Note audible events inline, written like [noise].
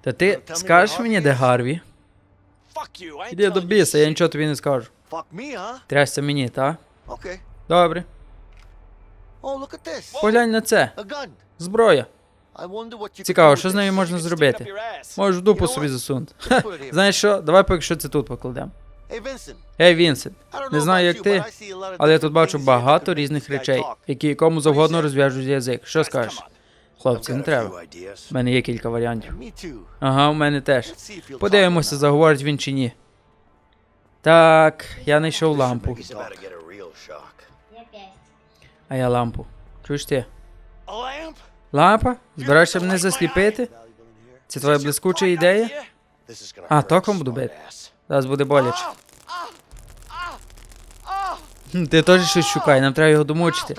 Та ти скажеш мені, де Гарві? Іди до біса, я нічого тобі не скажу. fuck me, huh? Трясся мені, та? Добре. Oh. Поглянь на це. Зброя. Цікаво, що з нею можна зробити? Можеш в дупу собі засунути. [laughs] Here. Знаєш що? Давай поки що це тут покладемо. Ей, Вінсент, не знаю, як ти, але я тут бачу багато різних речей, які кому завгодно розв'яжуть язик. Що скажеш? Хлопці, не треба. У мене є кілька варіантів. Ага, у мене теж. Подивимося, заговорить він чи ні. Так, я знайшов лампу. А я лампу. Чуєш ти? Лампа? Збираєшся мене засліпити? Це твоя блискуча ідея? А, током буду бити. Зараз буде боляче. Ти теж щось шукай, нам треба його домучити.